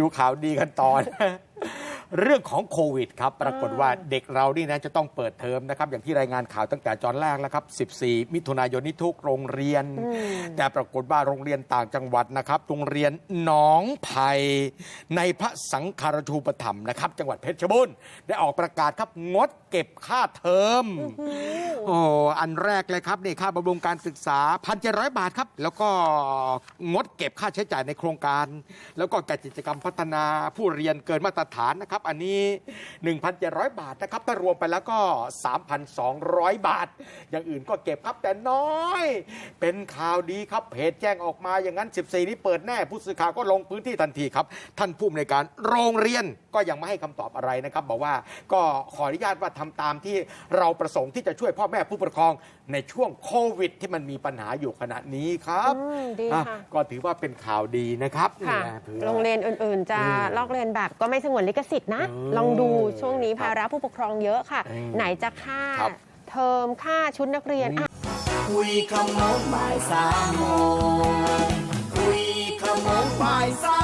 ดูข่าวดีกันตอน เรื่องของโควิดครับ ปรากฏว่าเด็กเรานี่นะจะต้องเปิดเทอมนะครับ อย่างที่รายงานข่าวตั้งแต่จอนแรกแล้วครับ 14 มิถุนายนนี้ทุกโรงเรียน แต่ปรากฏว่าโรงเรียนต่างจังหวัดนะครับ โรงเรียนหนองไผ่ในพระสังฆารชูปถัมภ์นะครับ จังหวัดเพชรบูรณ์ได้ออกประกาศครับงดเก็บค่าเทอมโอ้อันแรกเลยครับนี่ค่าบำรุงการศึกษา1,700บาทครับ แล้วก็งดเก็บค่าใช้จ่ายในโครงการ แล้วก็แก่กิจกรรมพัฒนาผู้เรียนเกินมาตรฐานนะครับอันนี้ 1,700 บาทนะครับ ถ้ารวมไปแล้วก็ 3,200 บาท อย่างอื่นก็เก็บครับแต่น้อย เป็นข่าวดีครับเพจแจ้งออกมาอย่างนั้น 14 นี้เปิดแน่ผู้สื่อข่าวก็ลงพื้นที่ทันทีครับ ท่านผู้อำนวยการโรงเรียนก็ยังไม่ให้คำตอบอะไรนะครับ บอกว่าก็ขออนุญาตว่าทำตามที่เราประสงค์ที่จะช่วยพ่อแม่ผู้ปกครองในช่วงโควิด ที่มันมีปัญหาอยู่ขณะนี้ครับอืมดีอะค่ะก็ถือว่าเป็นข่าวดีนะครับค่ะนี่นะเผื่อโรงเรียนอื่นๆ จะเออลอกเรียนแบบก็ไม่สงวนลิขสิทธิ์นะเออลองดูช่วงนี้ภาระผู้ปกครองเยอะค่ะอืมไหนจะค่าครับเทอมค่าชุดนักเรียนอะคุยขโมงบ่ายสามโมงคุยขโมงบ่ายสาม